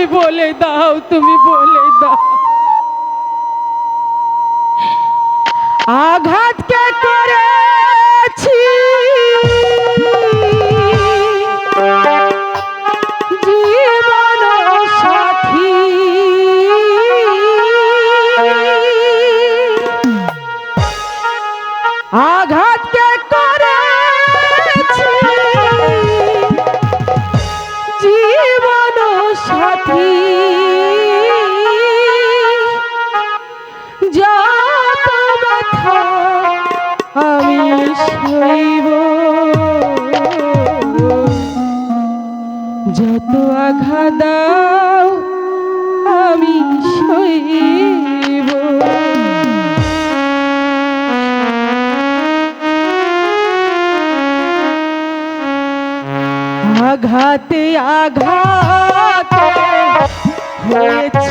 तुम्हें बोले दाओ तुम्हें बोले दाओ। आघात क्या करें? যত আঘাত আমি সইব। আঘাতে আঘাত হয়েছে।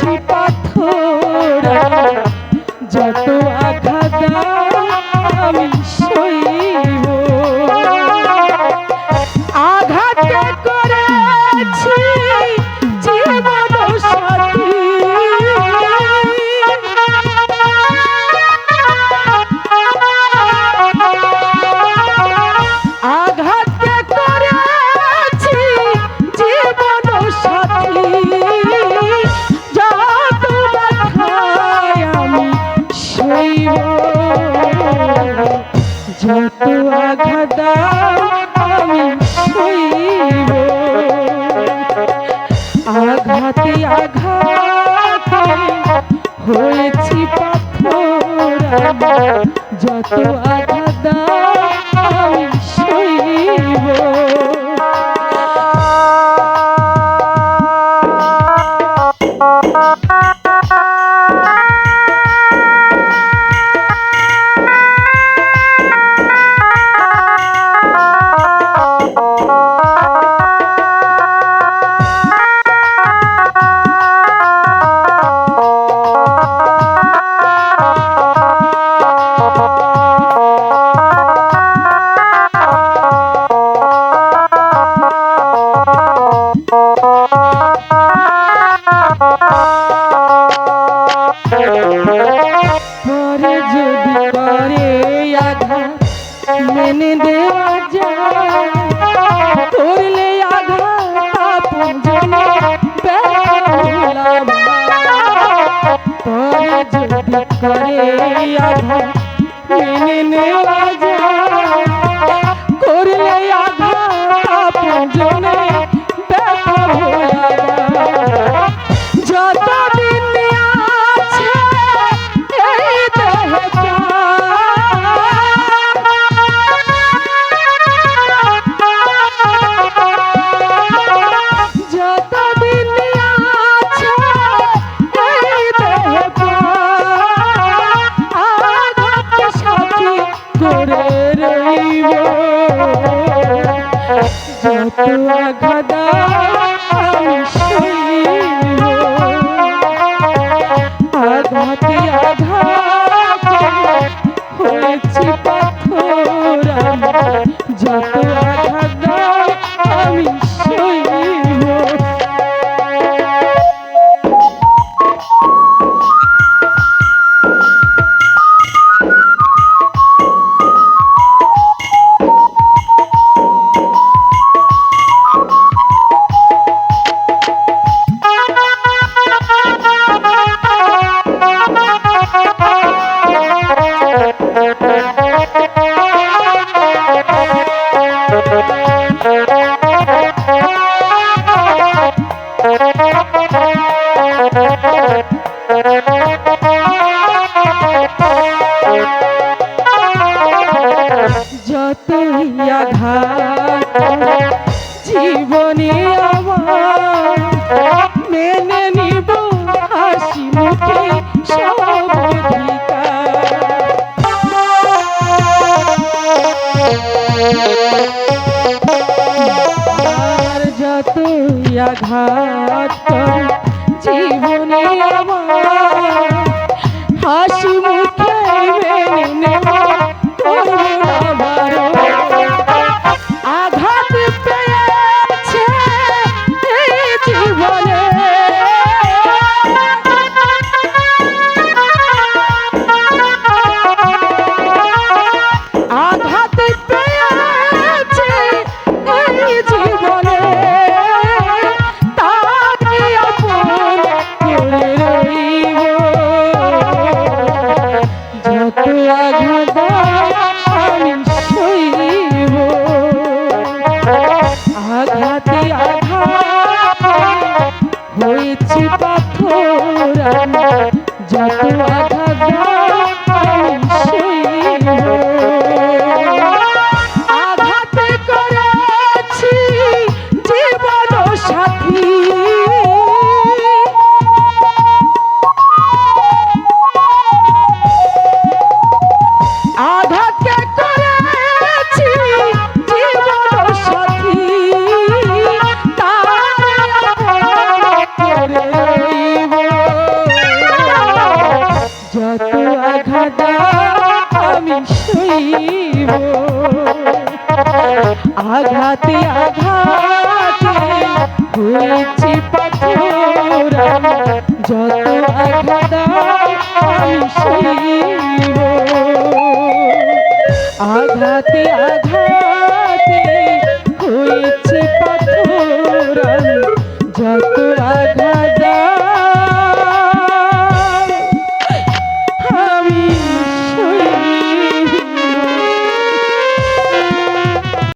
আঘাতে আঘাতে হয়েছি পাথর যত আঘাত সইব করে আধা মেনে নেওয়া যায় যত আঘাত। জীবনে আমার মেনে নিব হাসি মুখে সব। ভাত সইব আঘাতে আঘাতে হয়েছি পাথর।